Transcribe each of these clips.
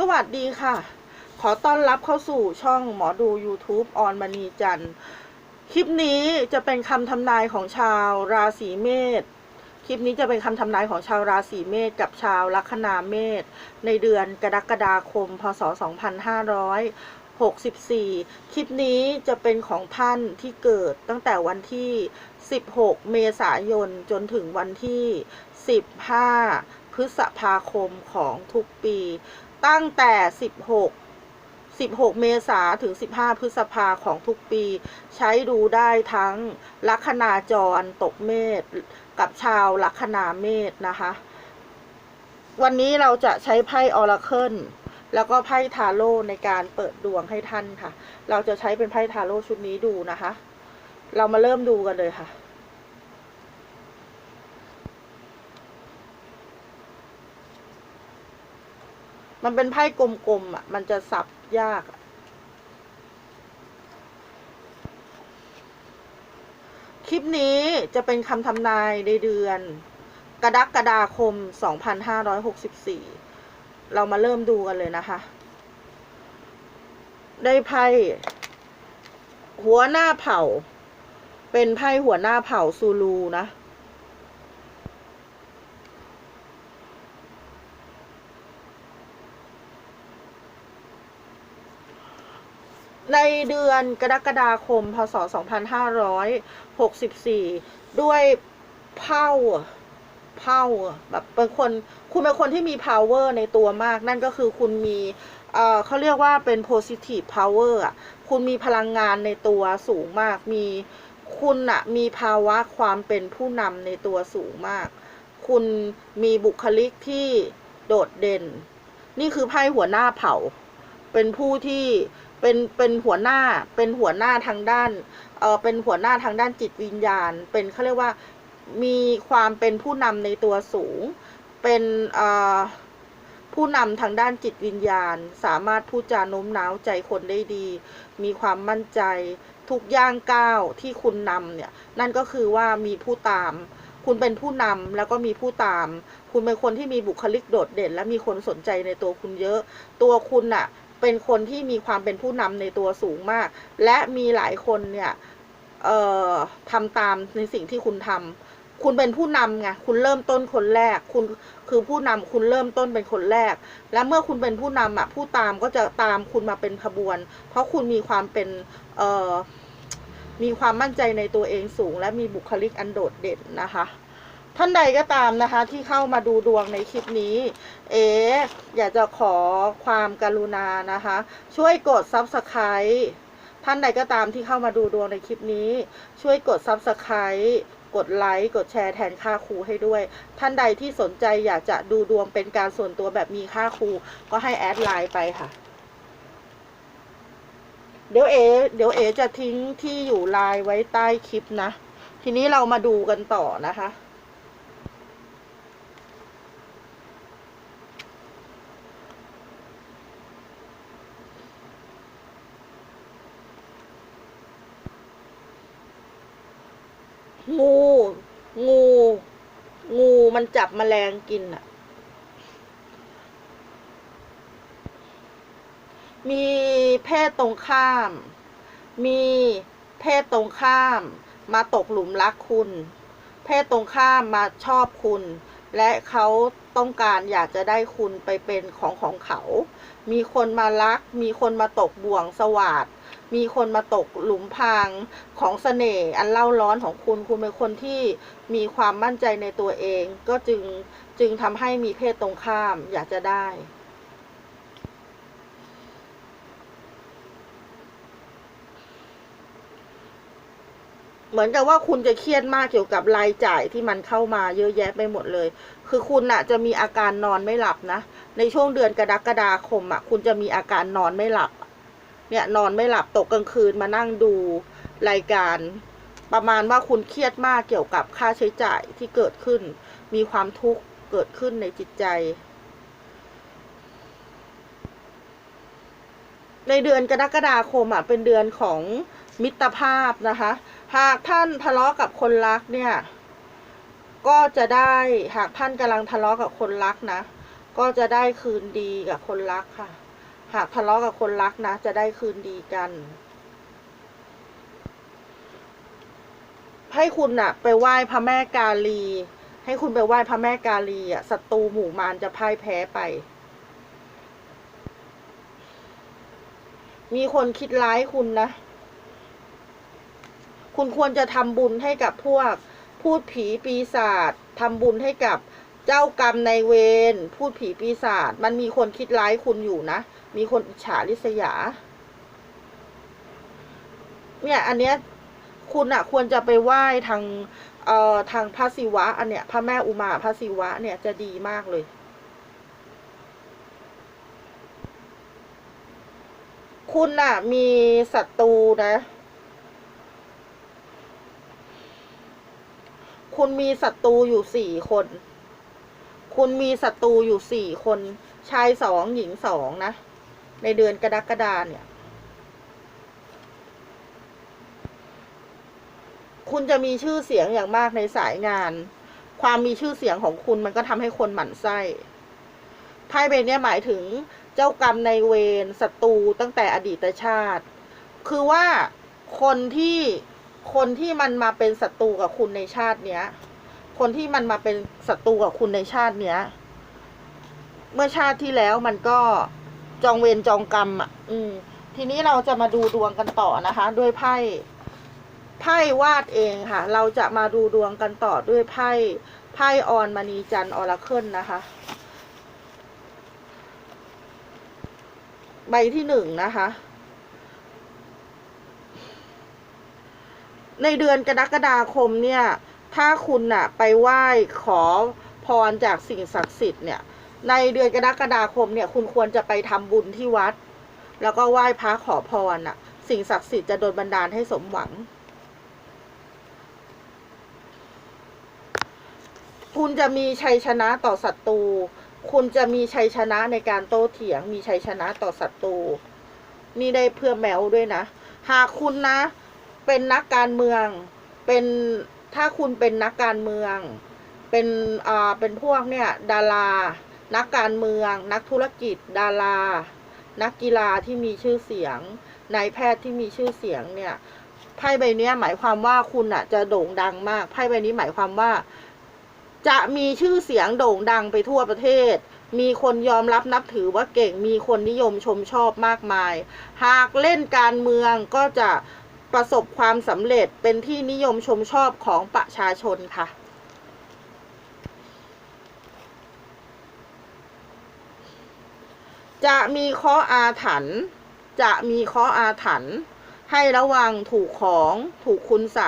สวัสดีค่ะ ขอต้อนรับเข้าสู่ช่องหมอดู YouTube ออนมณีจันทร์คลิปนี้จะเป็นคำทำนายของชาวราศีเมษคลิปนี้จะเป็นคำทำนายของชาวราศีเมษกับชาวลัคนาเมษในเดือนกรกฎาคม พศ 2564 คลิปนี้จะเป็นของท่านที่เกิดตั้งแต่วันที่ 16 เมษายนจนถึงวันที่ 15 พฤษภาคมของทุกปี ตั้งแต่ 16 16 เมษาถึง 15 พฤษภาของทุกปี ใช้ดูได้ทั้งลัคนาจรตกเมษกับชาวลัคนาเมษนะคะ วันนี้เราจะใช้ไพ่ออราเคิลแล้วก็ไพ่ทาโร่ในการเปิดดวงให้ท่านค่ะ เราจะใช้เป็นไพ่ทาโร่ชุดนี้ดูนะคะ เรามาเริ่มดูกันเลยค่ะ มันเป็นไพ่กลมๆอะ มันจะสับยาก คลิปนี้จะเป็นคำทำนายในเดือน กรดกฎาคม 2564 เรามาเริ่มดูกันเลยนะคะ ได้ไพ่ หัวหน้าเผ่า เป็นไพ่หัวหน้าเผ่าซูลูนะ ในเดือนกรกฎาคม พศ 2564 ด้วยเผ่าเผ่าแบบเป็นคน คุณเป็นคนที่มี power ในตัวมาก นั่นก็คือคุณมีเอ่อเขาเรียกว่าเป็น positive power อะ คุณมีพลังงานในตัวสูงมาก มีคุณอะมีภาวะความเป็นผู้นำในตัวสูงมาก คุณมีบุคลิกที่โดดเด่น นี่คือไพ่หัวหน้าเผ่า เป็นผู้ที่ เป็นเป็นหัวหน้าเป็นหัวหน้าทางด้านเออเป็นหัวหน้าทางด้านจิตวิญญาณ เป็นเขาเรียกว่ามีความเป็นผู้นำในตัวสูง เป็นเอ่อผู้นำทางด้านจิตวิญญาณ สามารถพูดจาโน้มน้าวใจคนได้ดี มีความมั่นใจ ทุกย่างก้าวที่คุณนำเนี่ย นั่นก็คือว่ามีผู้ตาม คุณเป็นผู้นำแล้วก็มีผู้ตาม คุณเป็นคนที่มีบุคลิกโดดเด่น และมีคนสนใจในตัวคุณเยอะ ตัวคุณน่ะ เป็นคนที่มีความเป็นผู้นำในตัวสูงมาก และมีหลายคนเนี่ยเอ่อทำตามในสิ่งที่คุณทำคุณเป็นผู้นำไงคุณเริ่มต้นคนแรก คุณคือผู้นำคุณเริ่มต้นเป็นคนแรก และเมื่อคุณเป็นผู้นำอะผู้ตามก็จะตามคุณมาเป็นขบวน เพราะคุณมีความเป็นเอ่อมีความมั่นใจในตัวเองสูง และมีบุคลิกอันโดดเด่นนะคะ ท่านใดก็ตามนะคะ ที่เข้ามาดูดวงในคลิปนี้ เอ๋อยากจะขอความกรุณานะคะ ช่วยกด Subscribe ท่านใดก็ตามที่เข้ามาดูดวงในคลิปนี้ ช่วยกด Subscribe กดไลค์กดแชร์แทนค่าครูให้ด้วย ท่านใดที่สนใจอยากจะดูดวงเป็นการส่วนตัวแบบมีค่าครูก็ให้แอดไลน์ไปค่ะ เดี๋ยวเอเดี๋ยวเอจะทิ้งที่อยู่ไลน์ไว้ใต้คลิปนะ ทีนี้เรามาดูกันต่อนะคะ งู งู งูมันจับแมลงกินอะมีเพศตรงข้าม มีเพศตรงข้าม มาตกหลุมรักคุณ เพศตรงข้ามมาชอบคุณ และเขาต้องการอยากจะได้คุณไปเป็นของของเขา มีคนมารัก มีคนมาตกบ่วงสวาด มีคนมาตกหลุมพรางของเสน่ห์อันเล่าร้อนของคุณ คุณเป็นคนที่มีความมั่นใจในตัวเอง ก็จึงจึงทำให้มีเพศตรงข้าม อยากจะได้เหมือนกับว่าคุณจะเครียดมากเกี่ยวกับรายจ่ายที่มันเข้ามาเยอะแยะไปหมดเลย คือคุณน่ะจะมีอาการนอนไม่หลับนะ ในช่วงเดือนกรกฎาคมอะคุณจะมีอาการนอนไม่หลับ เนี่ยนอนไม่หลับตกกลางคืนมานั่งดูรายการ ประมาณว่าคุณเครียดมากเกี่ยวกับค่าใช้จ่ายที่เกิดขึ้น มีความทุกข์เกิดขึ้นในจิตใจ ในเดือนกรกฎาคมอะเป็นเดือนของมิตรภาพนะคะ หากท่านทะเลาะกับคนรักเนี่ย ก็จะได้หากท่านกำลังทะเลาะกับคนรักนะ ก็จะได้คืนดีกับคนรักค่ะ หากทะเลาะกับคนรักนะ จะได้คืนดีกัน ให้คุณอะไปไหว้พระแม่กาลี ให้คุณไปไหว้พระแม่กาลีอะศัตรูหมู่มารจะพ่ายแพ้ไป มีคนคิดร้ายคุณนะ คุณควรจะทำบุญให้กับพวก พูดผีปีศาจทำบุญให้กับเจ้ากรรมในเวรพูดผีปีศาจมันมีคนคิดร้ายคุณอยู่นะ มีคนอิจฉาริษยา เนี่ย อันเนี้ยคุณอะควรจะไปไหว้ทางเอ่อทางพระศิวะ อันเนี้ยพระแม่อุมาพระศิวะ เนี่ยจะดีมากเลยคุณน่ะ มีศัตรูนะ คุณมีศัตรูอยู่สี่คน คุณมีศัตรูอยู่สี่คน ชายสองหญิงสองนะ ในเดือนกรกฎาเนี่ย คุณจะมีชื่อเสียงอย่างมากในสายงาน ความมีชื่อเสียงของคุณมันก็ทำให้คนหมั่นไส้ไพ่ใบเนี้ยหมายถึงเจ้ากรรมในเวรศัตรูตั้งแต่อดีตชาติ คือว่าคนที่คนที่มันมาเป็นศัตรูกับคุณในชาติเนี้ย คนที่มันมาเป็นศัตรูกับคุณในชาติเนี้ย เมื่อชาติที่แล้วมันก็ จองเวรจองกรรมอะ อืม ทีนี้เราจะมาดูดวงกันต่อนะคะ ด้วยไพ่ไพ่วาดเองค่ะ เราจะมาดูดวงกันต่อด้วยไพ่ไพ่ออนมณีจันออราเคิลนะคะ ใบที่หนึ่งนะคะ ในเดือนกรกฎาคมเนี่ย ถ้าคุณน่ะไปไหว้ขอพรจากสิ่งศักดิ์สิทธิ์เนี่ย ในเดือนกรกฎาคมเนี่ย คุณควรจะไปทำบุญที่วัด แล้วก็ไหว้พระขอพรน่ะ สิ่งศักดิ์สิทธิ์จะโดนบันดาลให้สมหวัง คุณจะมีชัยชนะต่อศัตรูคุณจะมีชัยชนะในการโต้เถียง มีชัยชนะต่อศัตรูนี่ได้เพื่อแมวด้วยนะ หากคุณนะ เป็นนักการเมือง เป็นถ้าคุณเป็นนักการเมือง เป็นอ่าเป็นพวกเนี่ย ดารา นักการเมือง นักธุรกิจ ดารา นักกีฬาที่มีชื่อเสียง นายแพทย์ที่มีชื่อเสียงเนี่ยไพ่ใบนี้หมายความว่าคุณอะจะโด่งดังมากไพ่ใบนี้หมายความว่า จะมีชื่อเสียงโด่งดังไปทั่วประเทศ มีคนยอมรับนับถือว่าเก่งมีคนนิยมชมชอบมากมาย หากเล่นการเมืองก็จะประสบความสำเร็จเป็นที่นิยมชมชอบของประชาชนค่ะ จะมีข้ออาถรรพ์จะมีข้ออาถรรพ์ให้ระวังถูกของถูกคุณใส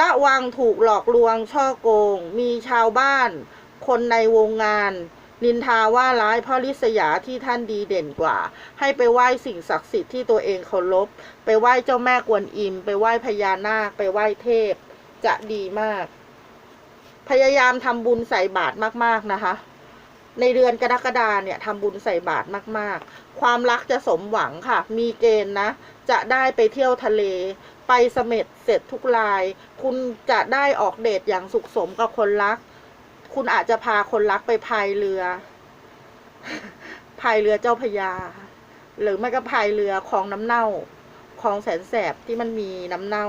ระวังถูกหลอกลวงช่อโกง มีชาวบ้าน คนในวงงาน นินทาว่าร้ายเพราะลิษยาที่ท่านดีเด่นกว่า ให้ไปไหว้สิ่งศักดิ์สิทธิ์ที่ตัวเองเคารพไปไหว้เจ้าแม่กวนอิม ไปไหว้พญานาค ไปไหว้เทพ จะดีมาก พยายามทำบุญใส่บาตรมาก ๆ นะคะ ในเดือนกรกฎาเนี่ยทำบุญใส่บาตรมาก ๆ ความรักจะสมหวังค่ะ มีเกณฑ์นะ จะได้ไปเที่ยวทะเล ไปเสม็ดเสร็จทุกราย คุณจะได้ออกเดทอย่างสุขสมกับคนรัก คุณอาจจะพาคนรักไปพายเรือ พายเรือเจ้าพยา หรือไม่ก็พายเรือคลองน้ำเน่าคลองแสนแสบที่มันมีน้ำเน่า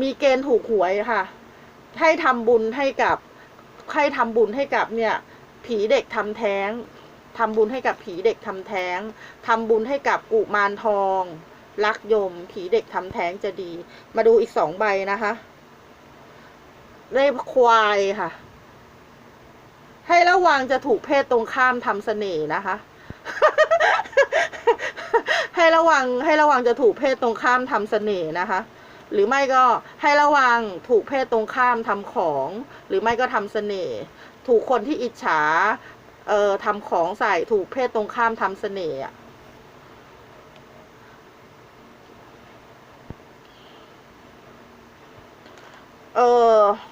มีเกณฑ์ถูกหวยค่ะ ให้ทำบุญให้กับ ให้ทำบุญให้กับเนี่ยผีเด็กทำแท้งทำบุญให้กับผีเด็กทำแท้งทำบุญให้กับกุมารทองรักยม ผีเด็กทำแท้งจะดี มาดูอีกสองใบนะคะเลขควายค่ะ ให้ระวังจะถูกเพศตรงข้ามทำเสน่ห์นะคะ ให้ระวังให้ระวังจะถูกเพศตรงข้ามทำเสน่ห์นะคะ หรือไม่ก็ให้ระวังถูกเพศตรงข้ามทำของ หรือไม่ก็ทำเสน่ห์ ถูกคนที่อิจฉา เอ่อทำของใส่ถูกเพศตรงข้ามทำเสน่ห์อะเออ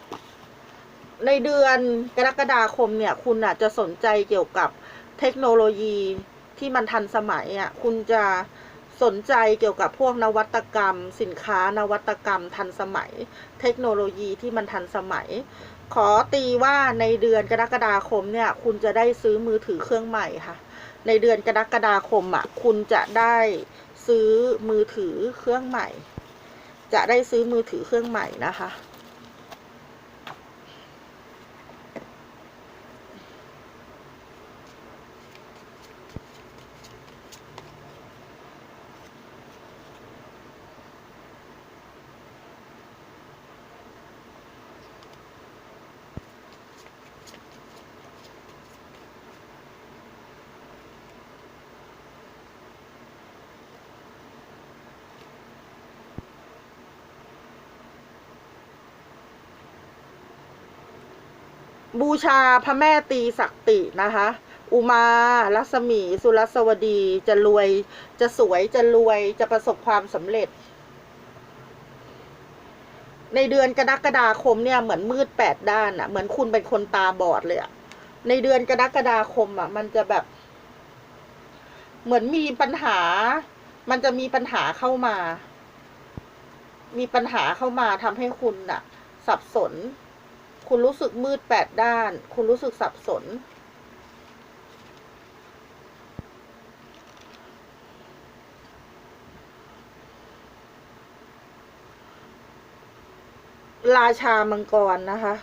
ในเดือนกรกฎาคมเนี่ย คุณอาจจะสนใจเกี่ยวกับเทคโนโลยีที่มันทันสมัยอะ คุณจะ สนใจเกี่ยวกับพวกนวัตกรรม สินค้านวัตกรรมทันสมัย เทคโนโลยีที่มันทันสมัย ขอตีว่าในเดือนกรกฎาคมเนี่ยคุณจะได้ซื้อมือถือเครื่องใหม่ค่ะ ในเดือนกรกฎาคมอะคุณจะได้ซื้อมือถือเครื่องใหม่ จะได้ซื้อมือถือเครื่องใหม่นะคะ บูชาพระแม่ตีศักตินะคะ อุมาลักษมี สุรสวดี จะรวย จะสวย จะรวย จะประสบความสำเร็จ ในเดือนกรกฎาคมเนี่ยเหมือนมืดแปดด้านอะ่ะ เหมือนคุณเป็นคนตาบอดเลยอะ่ะ ในเดือนกรกฎาคมอะ่ะ มันจะแบบ เหมือนมีปัญหา มันจะมีปัญหาเข้ามา มีปัญหาเข้ามาทำให้คุณน่ะ สับสน คุณรู้สึกมืดแปดด้าน คุณรู้สึกสับสน ราชามังกรนะคะ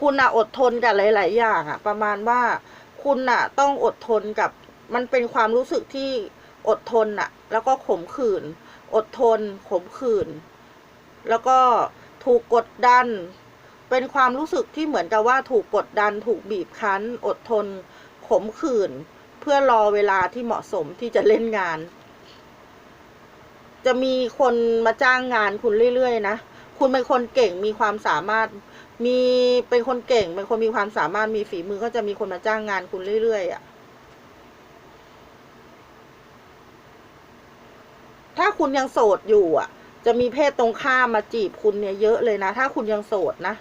คุณอะอดทนกับหลาย ๆ อย่างอะประมาณว่าคุณอะต้องอดทนกับมันเป็นความรู้สึกที่อดทนอะแล้วก็ขมขื่น อดทนขมขื่น แล้วก็ถูกกดดัน เป็นความรู้สึกที่เหมือนกับว่าถูกกดดันถูกบีบคั้น อดทน ขมขื่น เพื่อรอเวลาที่เหมาะสมที่จะเล่นงาน จะมีคนมาจ้างงานคุณเรื่อยๆนะ คุณเป็นคนเก่งมีความสามารถ มีเป็นคนเก่งเป็นคนมีความสามารถมีฝีมือก็จะมีคนมาจ้างงานคุณเรื่อยๆอะถ้าคุณยังโสดอยู่อะ จะมีเพศตรงข้ามมาจีบคุณเนี่ยเยอะเลยนะ ถ้าคุณยังโสดนะ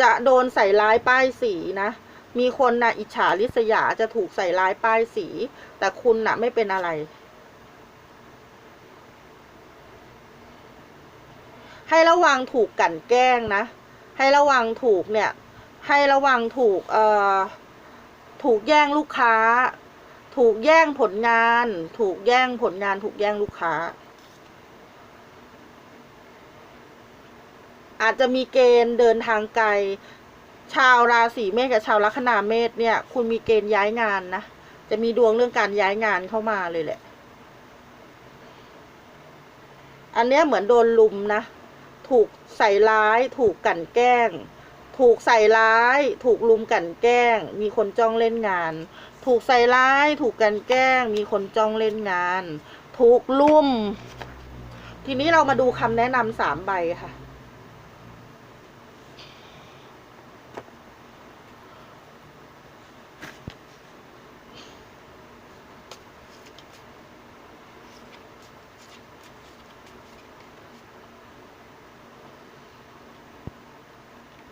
จะโดนใส่ร้ายป้ายสีนะ มีคนนะอิจฉาริษยาจะถูกใส่ร้ายป้ายสี แต่คุณนะไม่เป็นอะไร ให้ระวังถูกกลั่นแกล้งนะ ให้ระวังถูกเนี่ย ให้ระวังถูกเอ่อถูกแย่งลูกค้า ถูกแย่งผลงาน ถูกแย่งผลงาน ถูกแย่งลูกค้า อาจจะมีเกณฑ์เดินทางไกล ชาวราศีเมษกับชาวลัคนาเมษเนี่ย คุณมีเกณฑ์ย้ายงานนะ จะมีดวงเรื่องการย้ายงานเข้ามาเลยแหละ อันเนี้ยเหมือนโดนลุมนะ ถูกใส่ร้าย ถูกกลั่นแกล้ง ถูกใส่ร้าย ถูกลุมกลั่นแกล้ง มีคนจ้องเล่นงาน ถูกใส่ร้าย ถูกกลั่นแกล้ง มีคนจ้องเล่นงาน ถูกลุมทีนี้เรามาดูคำแนะนำสามใบค่ะ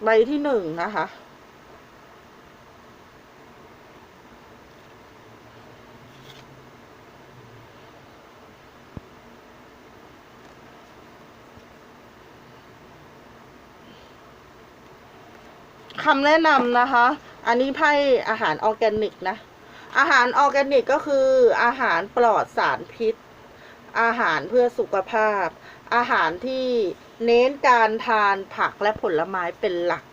ใบที่หนึ่งนะคะ คำแนะนำนะคะ อันนี้ไพ่อาหารออร์แกนิกนะ อาหารออร์แกนิกก็คืออาหารปลอดสารพิษ อาหารเพื่อสุขภาพอาหารที่เน้นการทานผักและผลไม้เป็นหลัก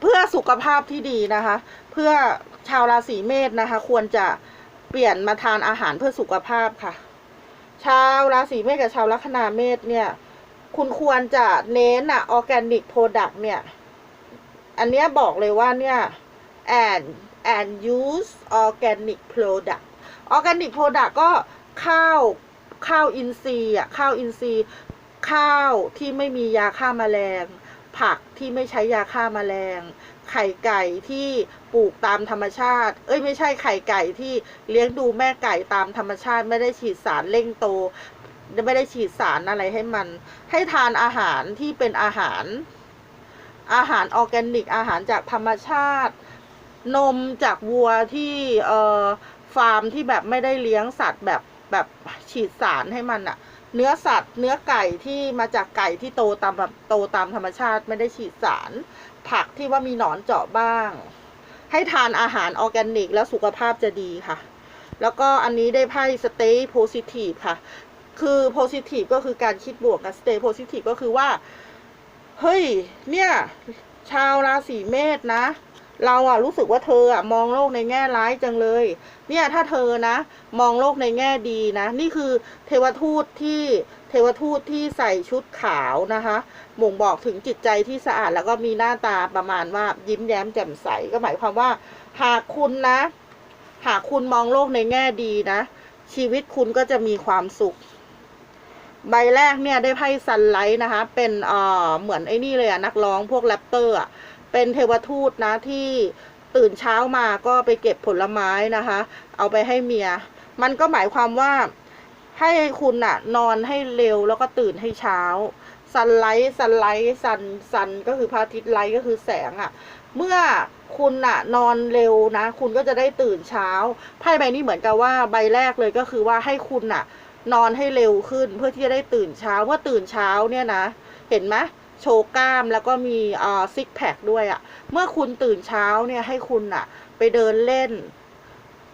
เพื่อสุขภาพที่ดีนะคะ เพื่อชาวราศีเมษนะคะ ควรจะเปลี่ยนมาทานอาหารเพื่อสุขภาพค่ะ ชาวราศีเมษกับชาวลัคนาเมษเนี่ย คุณควรจะเน้นอะออร์แกนิกโปรดักต์เนี่ย อันเนี้ยบอกเลยว่าเนี่ย and and use organic product organic product ก็ ข้าวข้าวอินทรีย์อะข้าวอินทรีย์ ข้าวที่ไม่มียาฆ่าแมลง ผักที่ไม่ใช้ยาฆ่าแมลง ไข่ไก่ที่ปลูกตามธรรมชาติ เอ้ยไม่ใช่ไข่ไก่ที่เลี้ยงดูแม่ไก่ตามธรรมชาติ ไม่ได้ฉีดสารเร่งโต ไม่ได้ฉีดสารอะไรให้มัน ให้ทานอาหารที่เป็นอาหาร อาหารออร์แกนิก อาหารจากธรรมชาติ นมจากวัวที่เอ่อฟาร์มที่แบบไม่ได้เลี้ยงสัตว์แบบ แบบฉีดสารให้มันอะเนื้อสัตว์ เนื้อไก่ที่มาจากไก่ที่โตตามแบบโตตามธรรมชาติไม่ได้ฉีดสาร ผักที่ว่ามีหนอนเจาะบ้าง ให้ทานอาหารออร์แกนิก แล้วสุขภาพจะดีค่ะ แล้วก็อันนี้ได้ไพ่ stay positive ค่ะ คือ positive ก็คือการคิดบวกกับ stay positive ก็คือว่า เฮ้ย เนี่ย ชาวราศีเมษนะ เราอะรู้สึกว่าเธออะมองโลกในแง่ร้ายจังเลย เนี่ยถ้าเธอนะ มองโลกในแง่ดีนะ นี่คือเทวทูตที่เทวทูตที่ใส่ชุดขาวนะคะบ่งบอกถึงจิตใจที่สะอาดแล้วก็มีหน้าตาประมาณว่ายิ้มแย้มแจ่มใสก็หมายความว่า หากคุณนะ หากคุณมองโลกในแง่ดีนะ ชีวิตคุณก็จะมีความสุข ใบแรกเนี่ยได้ไพ่ซันไลท์นะคะ เป็นเอ่อเหมือนไอ้นี่เลยอะนักร้องพวกแรปเตอร์อะ เป็นเทวทูตนะที่ตื่นเช้ามาก็ไปเก็บผลไม้นะคะ เอาไปให้เมีย มันก็หมายความว่าให้คุณอะนอนให้เร็วแล้วก็ตื่นให้เช้าซันไลท์ซันไลท์ซันซันก็คือพระอาทิตย์ไลท์ก็คือแสงอะเมื่อคุณอะนอนเร็วนะ คุณก็จะได้ตื่นเช้าไพ่ใบนี้เหมือนกับว่าใบแรกเลยก็คือว่าให้คุณอะนอนให้เร็วขึ้นเพื่อที่จะได้ตื่นเช้าเมื่อตื่นเช้าเนี่ยนะ เห็นไหม โชว์กล้ามแล้วก็มีอ่าซิกแพคด้วยอะ่ะ เมื่อคุณตื่นเช้าเนี่ยให้คุณอะไปเดินเล่น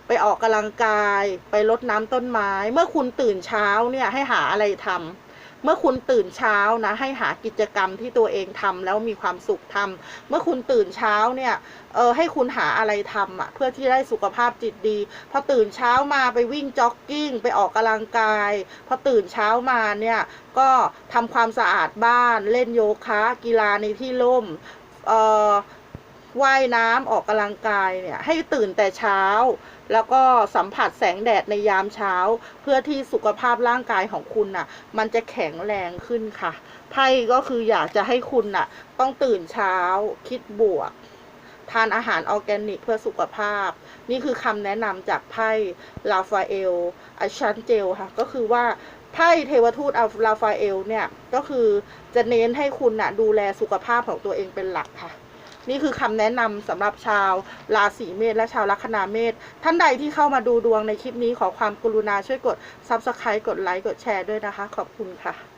ไปออกกำลังกาย ไปรดน้ำต้นไม้ เมื่อคุณตื่นเช้าเนี่ยให้หาอะไรทำ เมื่อคุณตื่นเช้านะ ให้หากิจกรรมที่ตัวเองทำแล้วมีความสุขทำเมื่อคุณตื่นเช้าเนี่ยเออให้คุณหาอะไรทำอะ เพื่อที่ได้สุขภาพจิตดี พอตื่นเช้ามาไปวิ่งจ็อกกิ้ง ไปออกกำลังกาย พอตื่นเช้ามาเนี่ย ก็ทำความสะอาดบ้าน เล่นโยคะกีฬาในที่ร่มเออว่ายน้ำออกกำลังกายเนี่ย ให้ตื่นแต่เช้า แล้วก็สัมผัสแสงแดดในยามเช้า เพื่อที่สุขภาพร่างกายของคุณน่ะ มันจะแข็งแรงขึ้นค่ะไพ่ก็คืออยากจะให้คุณน่ะ ต้องตื่นเช้า คิดบวก ทานอาหารออร์แกนิกเพื่อสุขภาพ นี่คือคำแนะนำจากไพ่ลาฟาเอลอาชันเจลค่ะ ก็คือว่าไพ่เทวทูตอัลลาฟาเอลเนี่ย ก็คือจะเน้นให้คุณน่ะดูแลสุขภาพของตัวเองเป็นหลักค่ะ นี่คือคำแนะนำสำหรับชาวราศีเมษและชาวลัคนาเมษท่านใดที่เข้ามาดูดวงในคลิปนี้ขอความกรุณาช่วยกด Subscribe กดไลค์กดแชร์ด้วยนะคะ ขอบคุณค่ะ